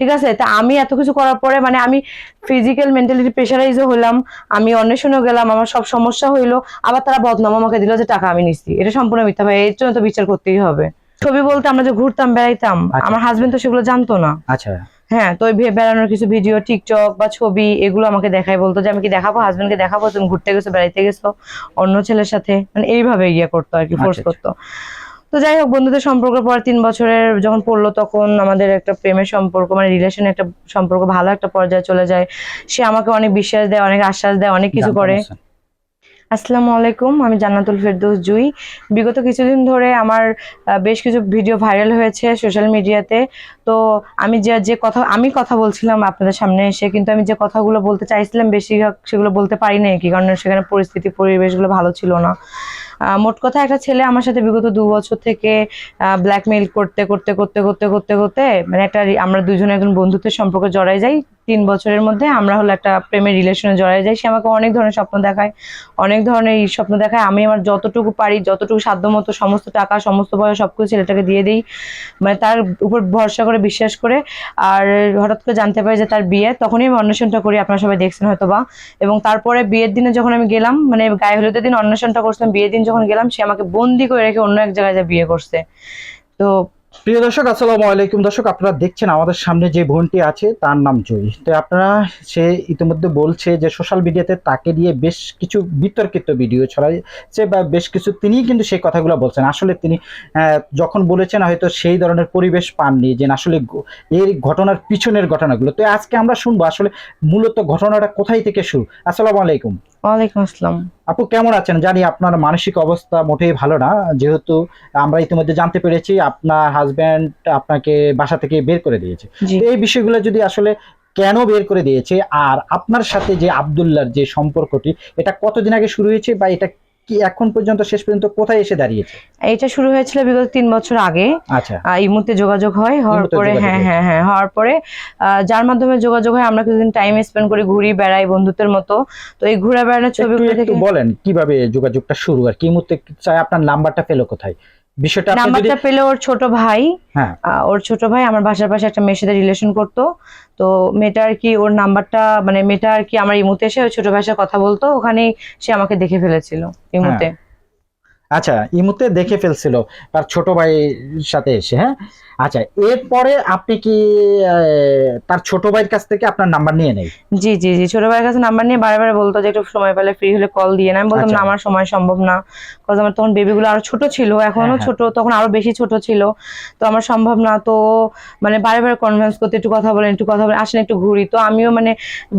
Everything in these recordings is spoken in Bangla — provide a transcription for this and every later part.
ঠিক আছে? তা আমি এত কিছু করার পরে মানে আমি ফিজিক্যাল মেন্টালিটি প্রেশারাইজও হলাম। আমি অন্বেষণও গেলাম আমার সব সমস্যা হইল। আবার তারা বদনাম আমাকে দিল যে টাকা আমি নিচ্ছি। এটা সম্পূর্ণ মিথ্যা ভাই এর জন্য তো বিচার করতেই হবে। ছবি বলতে আমরা যে ঘুরতাম বেড়াইতাম আচ্ছা। আমার হাজবেন্ড তো সেগুলো জানতো না। আচ্ছা। হ্যাঁ তো বেড়ানোর কিছু ভিডিও টিকটক বা ছবি এগুলো আমাকে দেখাই বলতো যে আমি কি দেখাবো? হাজবেন্ডকে দেখাবো? তুমি ঘুরতে গেছো বেড়াইতে গেছো? অন্য ছেলের সাথে। মানে এইভাবে ইয়ে করতো আর কি ফোর্স আচ্ছা, করতো। তো যাই হোক বন্ধুদের সম্পর্ক পর তিন বছরের যখন পড়ল তখন আমাদের একটা প্রেমের সম্পর্ক মানে রিলেশন একটা সম্পর্ক ভালো একটা পর্যায়ে চলে যায়। সে আমাকে অনেক বিশ্বাস দেয় অনেক আশ্বাস দেয় অনেক কিছু করে। আসসালামু আলাইকুম আমি জান্নাতুল ফেরদৌস জুই। বিগত কিছুদিন ধরে আমার বেশ কিছু ভিডিও ভাইরাল হয়েছে সোশ্যাল মিডিয়াতে তো। আমি যে যে কথা আমি কথা বলছিলাম আপনাদের সামনে এসে কিন্তু আমি যে কথাগুলো বলতে চাইছিলাম বেশিরভাগ সেগুলো বলতে পারি না কি কারণ সেখানে পরিস্থিতি পরিবেশগুলো ভালো ছিল না। মোট কথা একটা ছেলে আমার সাথে বিগত দু বছর থেকে ব্ল্যাকমেইল করতে করতে করতে করতে করতে করতে মানে একটা আমরা দুজনে একজন বন্ধুত্বের সম্পর্কে জড়াই যাই। তিন বছরের মধ্যে আমরা হলো একটা প্রেমের রিলেশনে জড়াই যাই। সে আমাকে অনেক ধরনের স্বপ্ন দেখায়, অনেক ধরনের স্বপ্ন দেখায়। আমি আমার যতটুকু পারি, যতটুকু সাধ্যমতো সমস্ত টাকা, সমস্ত বয়স সবকিছু ছেলেটাকে দিয়ে দিই। মানে তার উপর ভরসা করে, বিশ্বাস করে। আর হঠাৎ করে জানতে পারি যে তার বিয়ে, তখনই আমি অন্বেষণটা করি, আপনারা সবাই দেখছেন হয়তো বা এবং তারপরে বিয়ের দিনে যখন আমি গেলাম মানে গায়ে হলুদের দিন অন্বেষণটা করছিলাম, বিয়ের দিন যখন গেলাম, সে আমাকে বন্দি করে রেখে অন্য এক জায়গায় যা বিয়ে করছে। তো প্রিয় দর্শক, আসসালামু আলাইকুম। দর্শক, আপনারা দেখছেন আমাদের সামনে যে বোনটি আছে, তার নাম জয়ী তো আপনারা সে ইতিমধ্যে বলছে যে সোশ্যাল মিডিয়াতে তাকে দিয়ে বেশ কিছু বিতর্কিত ভিডিও ছড়াইছে বা বেশ কিছু তিনিই কিন্তু সেই কথাগুলো বলছেন। আসলে তিনি যখন বলেছেন, হয়তো সেই ধরনের পরিবেশ পাননি যে, আসলে এই ঘটনার পিছনের ঘটনাগুলো। তো আজকে আমরা শুনব, আসলে মূলত ঘটনাটা কোথায় থেকে শুরু? আসসালামু আলাইকুম। ওয়ালাইকুম আসসালাম। আপু কেমন আছেন? জানি আপনার মানসিক অবস্থা মোটেই ভালো না। যেহেতু আমরা ইতিমধ্যে জানতে পেরেছি আপনার হাজব্যান্ড আপনাকে বাসা থেকে বের করে দিয়েছে। এই বিষয়গুলো যদি আসলে কেন বের করে দিয়েছে? আর আপনার সাথে যে আবদুল্লার যে সম্পর্কটি এটা কতদিন আগে শুরু হয়েছে বা এটা কি এখন পর্যন্ত শেষ পর্যন্ত কোথায় এসে দাঁড়িয়েছে? এটা শুরু হয়েছিল বিগত তিন বছর আগে। আচ্ছা। এই মুহূর্তে যোগাযোগ হয় হওয়ার পরে হ্যাঁ হ্যাঁ হ্যাঁ হওয়ার পরে যার মাধ্যমে যোগাযোগ হয় আমরা কিছুদিন টাইম স্পেন্ড করি ঘুরি বেড়াই বন্ধুত্বের মতো। তো এই ঘুরে বেড়ানোর ছবিগুলো থেকে বলেন কীভাবে যোগাযোগটা শুরু আর কি? মুহূর্তে চাই আপনার নাম্বারটা পেল কোথায়? বিষয়টা নাম্বারটা পেলে ওর ছোট ভাই হ্যাঁ। ওর ছোট ভাই আমার বাসার পাশে একটা মেয়ের সাথে রিলেশন করতো। তো মেয়েটা আর কি ওর নাম্বারটা মানে মেয়েটা আর কি আমার ইমুতে এসে ওই ছোট ভাইয়ের সাথে কথা বলতো। ওখানেই সে আমাকে দেখে ফেলেছিল ইমুতে। আচ্ছা ইমুতে দেখে ফেলছিল তার ছোট ভাইয়ের সাথে এসে হ্যাঁ? আচ্ছা এরপরে আপনি কি তার ছোট ভাইয়ের কাছ থেকে আপনার নাম্বার নিয়ে নেই? জি জি জি ছোট ভাইয়ের কাছে নাম্বার নিয়ে বারে বারে বলতো যে একটু সময় পেলে ফ্রি হলে কল দিয়ে না আমি বলতাম আচ্ছা। না আমার সময় সম্ভব না। কারণ আমার তখন বেবিগুলো আরও ছোট ছিল এখনও হ্যাঁ, হ্যাঁ। ছোট তখন আরও বেশি ছোট ছিল। তো আমার সম্ভব না তো মানে বারে বারে কনভিন্স করতে একটু কথা বলেন একটু কথা বলেন আসেন একটু ঘুরি। তো আমিও মানে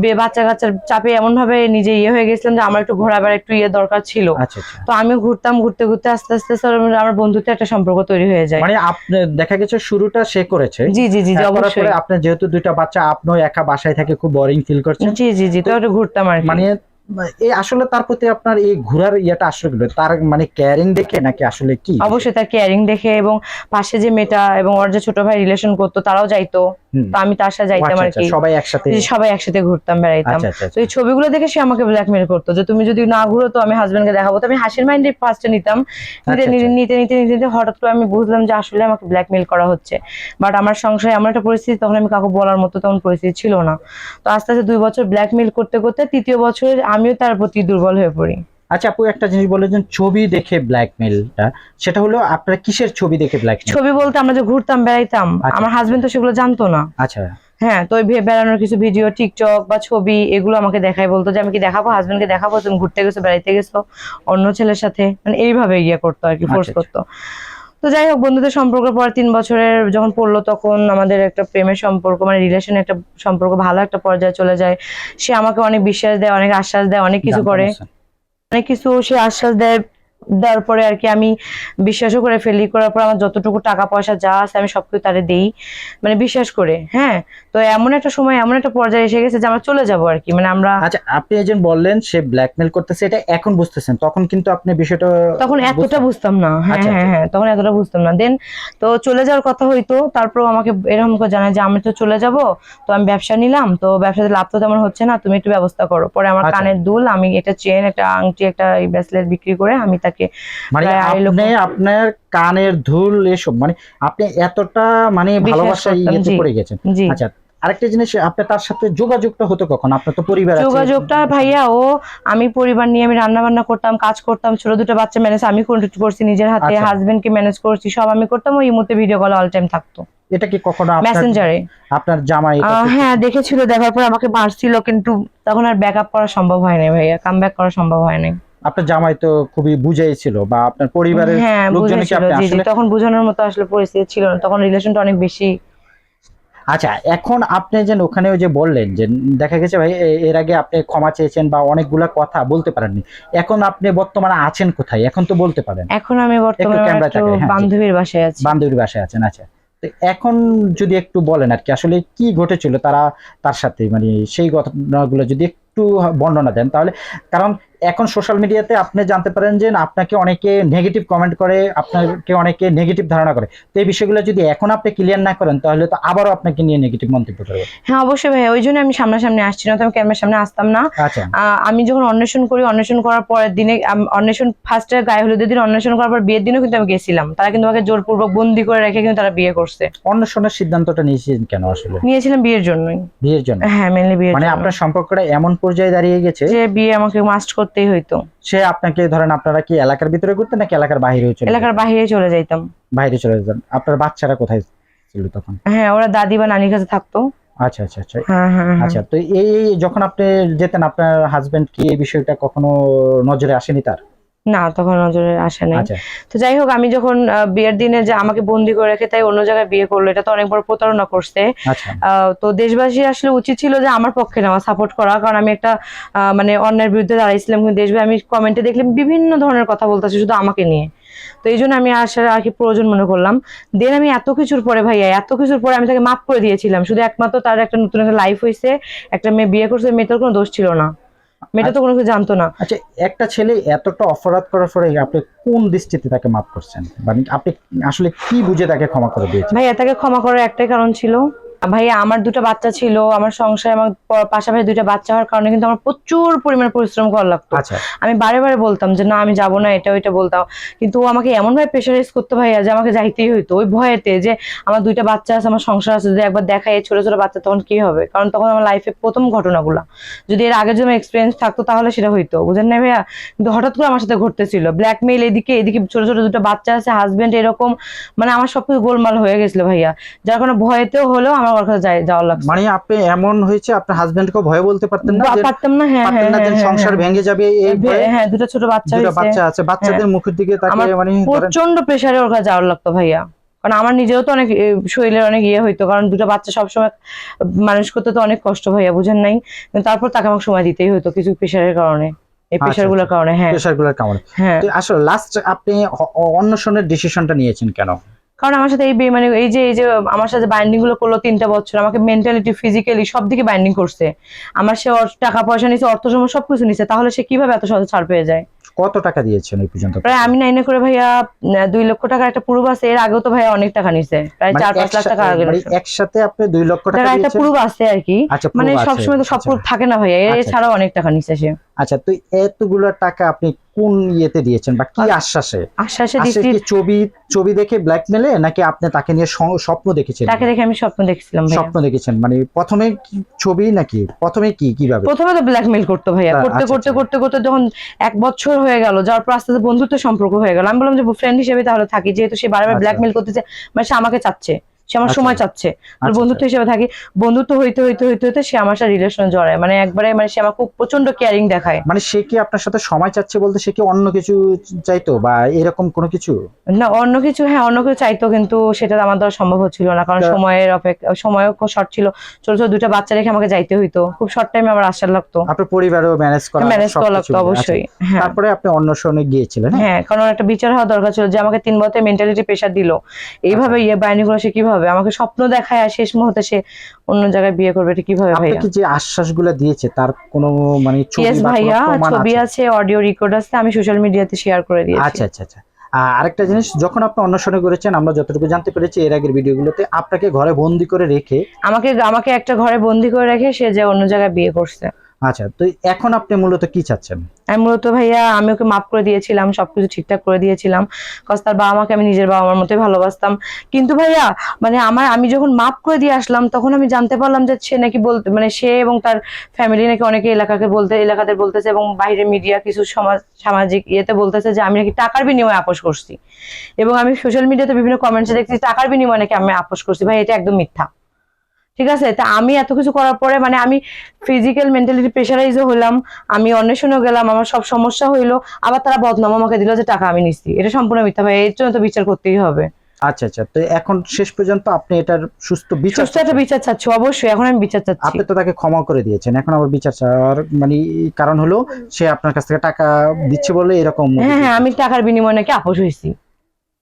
বে- বাচ্চা কাচ্চার চাপে এমন ভাবে নিজে ইয়ে হয়ে গেছিলাম যে আমার একটু ঘোরাবার একটু ইয়ে দরকার ছিল। আচ্ছা আচ্ছা। তো আমিও ঘুরতাম ঘুরতে ঘুরতে আস্তে আস্তে আস্তে আমার বন্ধুত্বের একটা সম্পর্ক তৈরি হয়ে যায়। মানে আপনি দেখা গেছে শুরুটা সে করেছে। জি জি জি হ্যাঁ, অবশ্যই। পরে আপনার যেহেতু দুইটা বাচ্চা আপনিও একা বাসায় থাকে খুব বোরিং ফিল করছেন। জি জি জি তো একটু ঘুরতাম আর মানে এই আসলে তার প্রতি আপনার এই ঘোরার ইয়েটা আসলে? তার মানে কেয়ারিং দেখে নাকি আসলে কি? অবশ্যই তার কেয়ারিং দেখে এবং পাশে যে মেয়েটা এবং ওর যে ছোট ভাই রিলেশন করতো তারাও যাইতো। তো আমি তার সাথে যাইতাম আচ্ছা, আর আচ্ছা, কি সবাই একসাথে সবাই একসাথে ঘুরতাম বেড়াইতাম। আচ্ছা আচ্ছা তো এই ছবিগুলো দেখে সে আমাকে ব্ল্যাকমেল করতো যে তুমি যদি না ঘুরো তো আমি হাজবেন্ডকে দেখাবো। তো আমি হাসির মাইন্ডে ফার্স্টে নিতাম। নিতে আচ্ছা, আচ্ছা। নিতে নিতে নিতে নিতে হঠাৎ করে আমি বুঝলাম যে আসলে আমাকে ব্ল্যাকমেল করা হচ্ছে। বাট আমার সংসারে এমন একটা পরিস্থিতি তখন আমি কাউকে বলার মতো তখন পরিস্থিতি ছিল না। তো আস্তে আস্তে দুই বছর ব্ল্যাকমেল করতে করতে তৃতীয় বছর আমিও তার প্রতি দুর্বল হয়ে পড়ি। আচ্ছা আপু একটা জিনিস বলেছেন ছবি দেখে ব্ল্যাকমেলটা সেটা হলো আপনার কিসের ছবি দেখে ব্ল্যাকমেল ছবি বলতে আমরা যে ঘুরতাম বেড়াইতাম আচ্ছা। আমার হাজবেন্ড তো সেগুলো জানতো না। আচ্ছা। হ্যাঁ তো বেড়ানোর কিছু ভিডিও টিকটক বা ছবি এগুলো আমাকে দেখাই বলতো যে আমি কি দেখাবো হাজবেন্ডকে দেখাবো তুমি ঘুরতে গেছো বেড়াইতে গেছো অন্য ছেলের সাথে। মানে এইভাবে ইয়ে করতো আর কি ফোর্স আচ্ছা, করতো। তো যাই হোক বন্ধুদের সম্পর্ক পর তিন বছরের যখন পড়ল তখন আমাদের একটা প্রেমের সম্পর্ক মানে রিলেশন একটা সম্পর্ক ভালো একটা পর্যায়ে চলে যায়। সে আমাকে অনেক বিশ্বাস দেয় অনেক আশ্বাস দেয় অনেক কিছু করে। অনেক কিছু সে আশ্বাস দেয়। দেওয়ার পরে আর কি আমি বিশ্বাসও করে ফেলি করার পর আমার যতটুকু টাকা পয়সা যা আছে আমি সবকিছু তারে দেই। মানে বিশ্বাস করে হ্যাঁ? তো এমন একটা সময় এমন একটা পর্যায়ে এসে গেছে যে আমরা চলে যাব আর কি মানে আমরা আচ্ছা আপনি একজন বললেন সে ব্ল্যাকমেল করতেছে এটা এখন বুঝতেছেন তখন কিন্তু আপনি বিষয়টা তখন এতটা বুঝতাম না হ্যাঁ আচ্ছা, হ্যাঁ আচ্ছা। হ্যাঁ তখন এতটা বুঝতাম না। দেন তো চলে যাওয়ার কথা হইতো তারপর আমাকে এরকম করে জানায় যে আমি তো চলে যাব তো আমি ব্যবসা নিলাম তো ব্যবসাতে লাভ তো তেমন হচ্ছে না তুমি একটু ব্যবস্থা করো। পরে আমার আচ্ছা। কানের দুল আমি এটা চেন একটা আংটি একটা ব্রেসলেট বিক্রি করে আমি তাকে মানে আপনি আপনার কানের ধুল এসব মানে আপনি এতটা মানে ভালোবাসা ইয়েতে পড়ে গেছেন। আচ্ছা আরেকটা জিনিস আপনার তার সাথে যোগাযোগটা হতো কখন? আপনার তো পরিবার আছে। যোগাযোগটা ভাইয়া ও আমি পরিবার নিয়ে আমি রান্না বান্না করতাম কাজ করতাম ছোট দুটো বাচ্চা ম্যানেজ আমি করে- করছি নিজের হাতে আচ্ছা। হাজবেন্ড কে ম্যানেজ করছি সব আমি করতাম ওই মুহূর্তে ভিডিও কল অল টাইম থাকতো। এটা কি কখনো আপনার মেসেঞ্জারে আপনার জামাই হ্যাঁ দেখেছিল দেখার পর আমাকে মারছিল কিন্তু তখন আর ব্যাক আপ করা সম্ভব হয় নাই ভাইয়া কাম ব্যাক করা সম্ভব হয় নাই। আপনার জামাই তো খুবই বুঝাইছিল বা আপনার পরিবারের হ্যাঁ লোকজনকে বুঝেছিল আপনি আসলে তখন বোঝানোর মতো আসলে পরিস্থিতি ছিল না। তখন রিলেশনটা অনেক বেশি আচ্ছা এখন আপনি যে ওখানেও যে বললেন যে দেখা গেছে ভাই এর আগে আপনি ক্ষমা চেয়েছেন বা অনেকগুলা কথা বলতে পারেননি। এখন আপনি বর্তমানে আছেন কোথায়? এখন তো বলতে পারেন। এখন আমি বর্তমানে হ্যাঁ, বান্ধবীর বাসায় আছি। বান্ধবীর বাসায় আছেন আচ্ছা। তো এখন যদি একটু বলেন আর কি আসলে কি ঘটেছিল তারা তার সাথে? মানে সেই ঘটনাগুলো যদি একটু বর্ণনা দেন তাহলে কারণ এখন সোশ্যাল মিডিয়াতে আপনি জানতে পারেন যে আপনাকে অনেকে নেগেটিভ কমেন্ট করে আপনাকে অনেকে নেগেটিভ ধারণা করে। তো এই বিষয়গুলো যদি এখন আপনি ক্লিয়ার না করেন তাহলে তো আবারও আপনাকে নিয়ে নেগেটিভ মন্তব্য করবে। হ্যাঁ অবশ্যই ভাইয়া ওই জন্য আমি সামনাসামনি আসছি না তো আমি ক্যামেরার সামনে আসতাম না। আচ্ছা। আমি যখন অন্বেষণ করি অন্বেষণ করার পরের দিনে অন্বেষণ ফার্স্টে গায়ে হলুদের দিন অন্বেষণ করার পর বিয়ের দিনও কিন্তু আমি গেছিলাম। তারা কিন্তু আমাকে জোরপূর্বক বন্দি করে রেখে কিন্তু তারা বিয়ে করছে। অন্বেষণের সিদ্ধান্তটা নিয়েছেন কেন আসলে? নিয়েছিলাম বিয়ের জন্যই। বিয়ের জন্য? হ্যাঁ মেনলি বিয়ের মানে আপনার সম্পর্কটা এমন পর্যায়ে দাঁড়িয়ে গেছে? যে বিয়ে আমাকে মাস্ট করতেই হইতো। সে আপনাকে ধরেন আপনারা কি এলাকার ভিতরে করতেন নাকি এলাকার বাইরে চলে এলাকার? বাইরে চলে যাইতাম। বাইরে চলে যেতাম আপনার বাচ্চারা কোথায় ছিল তখন? হ্যাঁ ওরা দাদি বা নানির কাছে থাকতো। আচ্ছা আচ্ছা আচ্ছা। হ্যাঁ হ্যাঁ হ্যাঁ। আচ্ছা তো এই যখন আপনি যেতেন আপনার হাজবেন্ড কি এই বিষয়টা কখনো নজরে আসেনি তার? না তখন নজরে আসে নাই। আচ্ছা। তো যাই হোক আমি যখন বিয়ের দিনে যে আমাকে বন্দি করে রেখে তাই অন্য জায়গায় বিয়ে করল এটা তো অনেক বড় প্রতারণা করছে। আচ্ছা। আহ, তো দেশবাসী আসলে উচিত ছিল যে আমার পক্ষে নেওয়া সাপোর্ট করা। কারণ আমি একটা আহ, মানে অন্যের বিরুদ্ধে দাঁড়াইছিলাম কিন্তু দেশবাসী আমি কমেন্টে দেখলাম বিভিন্ন ধরনের কথা বলতেছে শুধু আমাকে নিয়ে। তো এই জন্য আমি আসার আর কি প্রয়োজন মনে করলাম। দেন আমি এত কিছুর পরে ভাইয়া এত কিছুর পরে আমি তাকে মাফ করে দিয়েছিলাম। শুধু একমাত্র তার একটা নতুন একটা লাইফ হয়েছে একটা মেয়ে বিয়ে করছে মেয়েটার কোনো দোষ ছিল না। মেয়েটা তো কোনো কিছু জানতো না। আচ্ছা একটা ছেলে এতটা অপরাধ করার পরে আপনি কোন দৃষ্টিতে তাকে মাফ করছেন? মানে আপনি আসলে কি বুঝে তাকে ক্ষমা করে দিয়েছেন? ভাই তাকে ক্ষমা করার একটাই কারণ ছিল ভাইয়া আমার দুটো বাচ্চা ছিল আমার সংসারে আমার পাশাপাশি দুইটা বাচ্চা হওয়ার কারণে কিন্তু আমার প্রচুর পরিমাণে পরিশ্রম করা লাগতো। আচ্ছা। আমি বারে বারে বলতাম যে না আমি যাব না এটা ওইটা বলতাম। কিন্তু ও আমাকে এমন ভাবে প্রেশারাইজ করতে ভাইয়া যে আমাকে যাইতেই হইতো। ওই ভয়েতে যে আমার দুইটা বাচ্চা আছে আমার সংসার আছে যদি একবার দেখাই এই ছোট ছোট বাচ্চা তখন কি হবে? কারণ তখন আমার লাইফে প্রথম ঘটনাগুলো। যদি এর আগে যদি আমার এক্সপিরিয়েন্স থাকতো তাহলে সেটা হইতো। বুঝেন না ভাইয়া? কিন্তু হঠাৎ করে আমার সাথে ঘটতেছিল। ব্ল্যাকমেইল এদিকে এদিকে ছোট ছোট দুটো বাচ্চা আছে হাজবেন্ড এরকম মানে আমার সবকিছু গোলমাল হয়ে গেছিল ভাইয়া। যার কারণে ভয়েতেও হলেও আমার কাছে লাগছে। মানে আপনি এমন হয়েছে আপনার হাজবেন্ডকে ভয় বলতে পারতেন না পারতাম না হ্যাঁ হ্যাঁ হ্যাঁ, সংসার হ্যাঁ, ভেঙে যাবে এই হ্যাঁ দুটো ছোট বাচ্চা দুটো বাচ্চা আছে বাচ্চাদের মুখের দিকে তাকে আমার মানে প্রচণ্ড প্রেসারে ওর কাছে যাওয়ার লাগতো ভাইয়া। কারণ আমার নিজেরও তো অনেক শরীরের অনেক ইয়ে হইতো কারণ দুটো বাচ্চা সবসময় মানুষ করতে তো অনেক কষ্ট ভাইয়া বুঝেন নাই? তারপর তাকে আমাকে সময় দিতেই হতো কিছু প্রেসারের কারণে। এই আচ্ছা, গুলোর কারণে হ্যাঁ। কারণে। হ্যাঁ। আসলে লাস্ট আপনি অন্বেষণের ডিসিশনটা নিয়েছেন কেন? কারণ আমার সাথে এই মানে এই যে এই যে আমার সাথে বাইন্ডিংগুলো করল তিনটা বছর আমাকে মেন্টালিটি ফিজিক্যালি সব দিকে বাইন্ডিং করছে। আমার সে টাকা পয়সা নিছে অর্থ সময় সবকিছু নিছে তাহলে সে কীভাবে এত সহজে ছাড় পেয়ে যায়? কত টাকা দিয়েছেন এই পর্যন্ত? প্রায় আমি নাইনে করে ভাইয়া দুই লক্ষ টাকা একটা পুরো আছে এর আগেও তো ভাইয়া অনেক টাকা নিছে। প্রায় মানে চার পাঁচ লাখ টাকা আগে মানে একসাথে আপনি দুই লক্ষ টাকা একটা দিয়েছেন? পুরো আছে আর কি। আচ্ছা মানে সবসময় তো সব আচ্ছা। থাকে না ভাইয়া আচ্ছা। এছাড়াও অনেক টাকা নিছে সে। আচ্ছা তো এতগুলো টাকা আপনি কোন ইয়েতে দিয়েছেন বা কি আশ্বাসে? আশ্বাসে দিচ্ছি ছবি ছবি দেখে ব্ল্যাকমেলে নাকি আপনি তাকে নিয়ে স্বপ্ন দেখেছেন তাকে দেখে আমি স্বপ্ন দেখছিলাম স্বপ্ন দেখেছেন মানে প্রথমে ছবি নাকি? প্রথমে কি কীভাবে? প্রথমে তো ব্ল্যাকমেল করতো ভাইয়া। করতে আচ্ছা, করতে আচ্ছা। করতে করতে যখন এক বছর হয়ে গেল যাওয়ার পর আস্তে আস্তে বন্ধুত্ব সম্পর্ক হয়ে গেল আমি বললাম যে ফ্রেন্ড হিসেবে তাহলে থাকি যেহেতু সে বারবার আচ্ছা। ব্ল্যাকমেল করতেছে মানে সে আমাকে চাচ্ছে। সে আমার আচ্ছা। সময় চাচ্ছে। তো আচ্ছা, বন্ধুত্ব হিসেবে থাকি। বন্ধুত্ব হইতে হইতে হইতে হইতে সে আমার সাথে রিলেশন জড়ায়। মানে একবারে মানে সে আমার খুব প্রচণ্ড কেয়ারিং দেখায়। মানে সে কি আপনার সাথে সময় চাচ্ছে বলতে সে কি অন্য কিছু চাইতো বা এরকম কোনো কিছু? না অন্য কিছু হ্যাঁ অন্য কিছু চাইতো কিন্তু সেটা আমার দ্বারা সম্ভব হচ্ছিল না। কারণ সময়ের অপেক্ষা সময়ও খুব শর্ট ছিল। ছোট ছোট দুটো বাচ্চা রেখে আমাকে যাইতে হইতো। খুব শর্ট টাইমে আমার আসার লাগতো। আপনার পরিবারও ম্যানেজ করা ম্যানেজ করা লাগতো অবশ্যই। আচ্ছা। হ্যাঁ। তারপরে আপনি অন্বেষণে গিয়েছিলেন হ্যাঁ? হ্যাঁ কারণ একটা বিচার হওয়া দরকার ছিল যে আমাকে তিন বছর মেন্টালিটি প্রেশার দিল। এইভাবে আচ্ছা। ইয়ে বাহিনীগুলো সে কীভাবে আমাকে স্বপ্ন দেখায় আর শেষ মুহূর্তে সে অন্য জায়গায় বিয়ে করবে এটা কীভাবে ভাইয়া? যে আশ্বাসগুলো দিয়েছে তার কোনো মানে ছবি ভাইয়া ছবি আছে? আছে অডিও রেকর্ড আছে আমি সোশ্যাল মিডিয়াতে শেয়ার করে দিয়েছি। আচ্ছা আচ্ছা আচ্ছা। আরেকটা জিনিস যখন আপনি অন্বেষণে করেছেন আমরা যতটুকু জানতে পেরেছি এর আগের ভিডিওগুলোতে আপনাকে ঘরে বন্দি করে রেখে আমাকে আমাকে একটা ঘরে বন্দি করে রেখে সে যে অন্য জায়গায় বিয়ে করছে। আচ্ছা তো এখন আপনি মূলত কি চাচ্ছেন? আমি মূলত ভাইয়া, আমি ওকে মাফ করে দিয়েছিলাম, সবকিছু ঠিকঠাক করে দিয়েছিলাম। কজ তার বাবা মাকে আমি নিজের বাবা মার মতোই ভালোবাসতাম। কিন্তু ভাইয়া মানে আমার, আমি যখন মাফ করে দিয়ে আসলাম, তখন আমি জানতে পারলাম যে সে নাকি বলতে মানে সে এবং তার ফ্যামিলি নাকি অনেকে এলাকাকে বলতে, এলাকাদের বলতেছে এবং বাইরের মিডিয়া কিছু সমাজ, সামাজিক ইয়েতে বলতেছে যে আমি নাকি টাকার বিনিময়ে আপোষ করছি। এবং আমি সোশ্যাল মিডিয়াতে বিভিন্ন কমেন্টসে দেখছি টাকার বিনিময়ে নাকি আমি আপোষ করছি। ভাই এটা একদম মিথ্যা। ঠিক আছে? তা আমি এত কিছু করার পরে মানে আমি ফিজিক্যাল মেন্টালিটি প্রেশারাইজও হলাম আমি অন্বেষণও গেলাম আমার সব সমস্যা হইল আবার তারা বদনাম আমাকে দিল যে টাকা আমি নিচ্ছি। এটা সম্পূর্ণ মিথ্যা ভাই এর জন্য তো বিচার করতেই হবে। আচ্ছা আচ্ছা তো এখন শেষ পর্যন্ত আপনি এটার সুস্থ বিচার সুস্থ একটা বিচার চাচ্ছি অবশ্যই এখন আমি বিচার চাচ্ছি। আপনি তো তাকে ক্ষমা করে দিয়েছেন এখন আবার বিচার চাওয়ার মানে কারণ হলো সে আপনার কাছ থেকে টাকা দিচ্ছে বলে এরকম হ্যাঁ হ্যাঁ আমি টাকার বিনিময়ে নাকি আপোষ হয়েছি।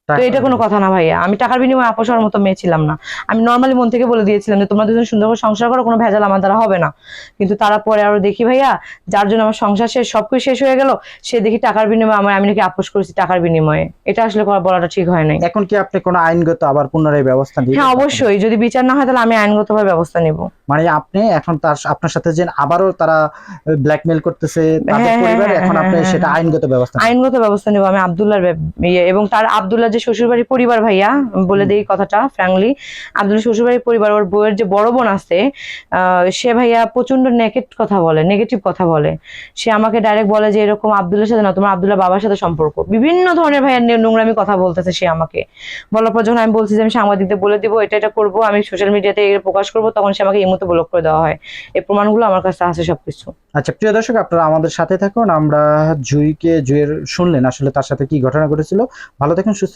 তো এটা কোনো কথা না ভাইয়া। আমি টাকার বিনিময়ে আপোষ হওয়ার মতো মেয়ে ছিলাম না। আমি নর্মালি মন থেকে বলে দিয়েছিলাম যে তোমরা দুজন সুন্দর করে সংসার করো কোনো ভেজাল আমার দ্বারা হবে না। কিন্তু তারা পরে আরও দেখি ভাইয়া যার জন্য আমার সংসার শেষ সবকিছু শেষ হয়ে গেল সে দেখি টাকার বিনিময়ে আমার আমি নাকি আপোষ করেছি টাকার বিনিময়ে। এটা আসলে বলাটা ঠিক হয় নাই। এখন কি আপনি কোনো আইনগত আবার পুনরায় ব্যবস্থা নিবেন হ্যাঁ অবশ্যই। যদি বিচার না হয় তাহলে আমি আইনগতভাবে ব্যবস্থা নিব। মানে আপনি এখন তার আপনার সাথে যে আবারও তারা ব্ল্যাকমেল করতেছে তাদের হ্যাঁ, পরিবার হ্যাঁ, এখন হ্যাঁ, আপনি হ্যাঁ, সেটা আইনগত ব্যবস্থা আইনগত ব্যবস্থা নেব। আমি আবদুল্লাহর ইয়ে এবং তার আবদুল্লাহ যে শ্বশুরবাড়ির পরিবার ভাইয়া বলে দেই কথাটা ফ্র্যাঙ্কলি আবদুল্লাহ শ্বশুরবাড়ির পরিবার ওর বউয়ের যে বড় বোন আছে সে ভাইয়া প্রচণ্ড নেগেট কথা বলে নেগেটিভ কথা বলে। সে আমাকে ডাইরেক্ট বলে যে এরকম আবদুল্লার সাথে না তোমার আবদুল্লাহ বাবার সাথে সম্পর্ক। বিভিন্ন ধরনের ভাইয়া নোংরামি কথা বলতেছে সে আমাকে। বলার পর যখন আমি বলছি যে আমি সাংবাদিকদের বলে দিব এটা এটা করব আমি সোশ্যাল মিডিয়াতে প্রকাশ করব তখন সে আমাকে এই মতো ব্লক করে দেওয়া হয়। এই প্রমাণগুলো আমার কাছে আছে সবকিছু। আচ্ছা প্রিয় দর্শক আপনারা আমাদের সাথে থাকুন। আমরা জুইকে জুয়ের শুনলেন আসলে তার সাথে কি ঘটনা ঘটেছিল। ভালো থাকুন সুস্থ